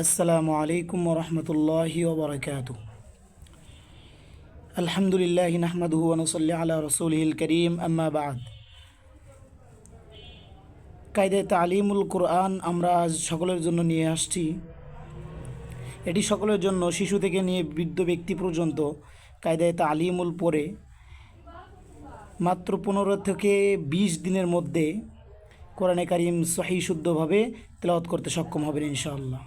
আসসালামু আলাইকুম রহমতুল্লাহি ওবরকাত আলহামদুলিল্লাহ নাহমাদহু আনসল্লি আলা রসুলহিল করিম আম্মাবাদ কায়দে তালিমুল কোরআন আমরা আজ সকলের জন্য নিয়ে আসছি। এটি সকলের জন্য শিশু থেকে নিয়ে বৃদ্ধ ব্যক্তি পর্যন্ত কায়দায় তালিমুল পরে মাত্র পনেরো থেকে ২০ দিনের মধ্যে কোরআনে কারিম সহি শুদ্ধভাবে তেলাওয়াত করতে সক্ষম হবেন ইনশাআল্লাহ।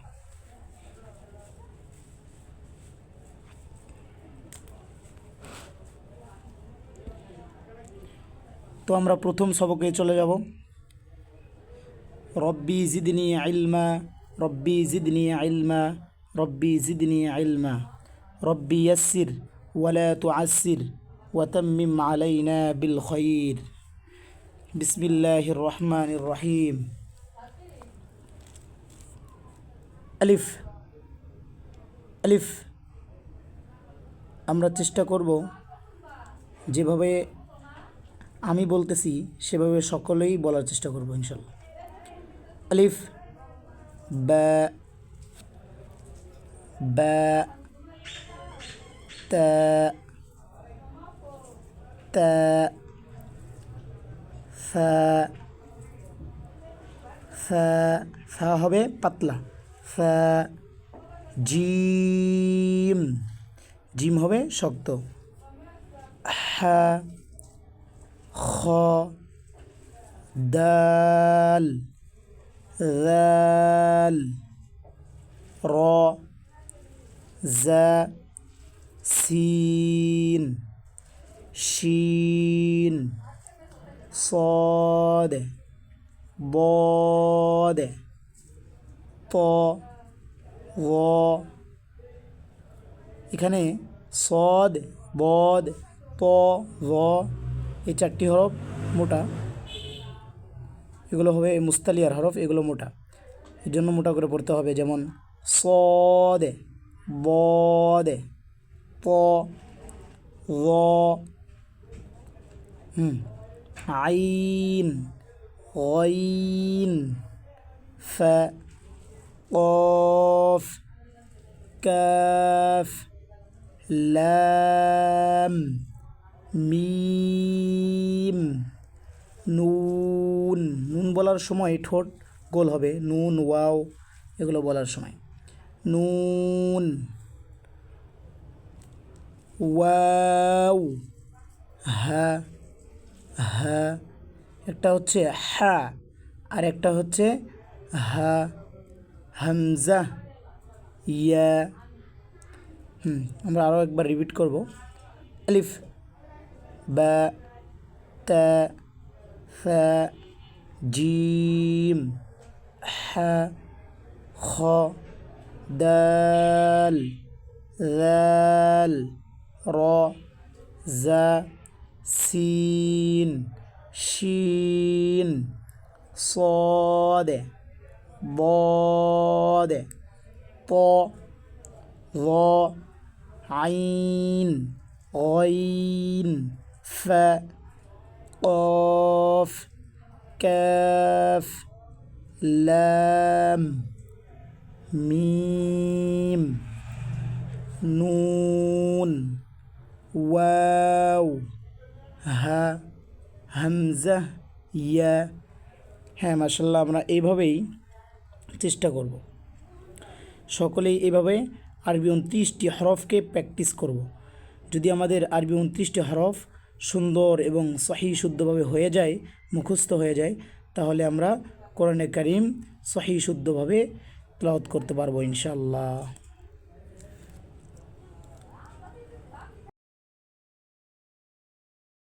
তো আমরা প্রথম সবকে চলে যাব। রব্বি জিদনি আইলমা রব্বি জিদনি আইলমা রব্বি জিদনি আইলমা রব্বি ইয়াসির ওয়ালা তুআসির ওয়াতাম্মিম আলাইনা বিল খৈর বিসমিল্লাহির রহমানির রহিম আলিফ আলিফ। আমরা চেষ্টা করব যেভাবে আমি বলতেছি, সেভাবে সকলেই বলার চেষ্টা করব, ইনশাল্লাহ। আলিফ, বা বা, তা তা, ফা ফা ফা হবে পাতলা। ফা, জিম জিম হবে শক্ত। হা খ দাল ذال را زا سين شين صاد ضاد ط ظ এখানে সদ বদ ত ভ এই চারটি হরফ মোটা এগুলো হবে মুস্তালিয়ার হরফ এগুলো মোটা এর জন্য মোটা করে পড়তে হবে যেমন সদে বদে প র হুম আইন غين ف قاف كاف لام মিম। নুন। নুন বলার সময় ঠোঁট গোল হবে। নুন, ওয়াও, এগুলো বলার সময়। নুন। ওয়াও। হা হা। একটা হচ্ছে হা, আর একটা হচ্ছে হা। হামজা, ইয়া। হুম, আমরা আরও একবার রিপিট করব। আলিফ। باء تاء ثاء جيم ذ ل دال ذال س ش سين شين صاد ضاد ط ظ عين غين فاء قاف كاف لام ميم নুন ওয়াও হা হামজা ইয়া হ্যাঁ মাসাল্লাহ আমরা এইভাবেই চেষ্টা করব সকলেই এইভাবে আরবি উনত্রিশটি হরফকে প্র্যাকটিস করব যদি আমাদের আরবি উনত্রিশটি হরফ সুন্দর এবং সহি শুদ্ধভাবে হয়ে যায়, মুখস্থ হয়ে যায়, তাহলে আমরা কোরআনে করিম সহি শুদ্ধভাবে তলাওত করতে পারব ইনশাল্লাহ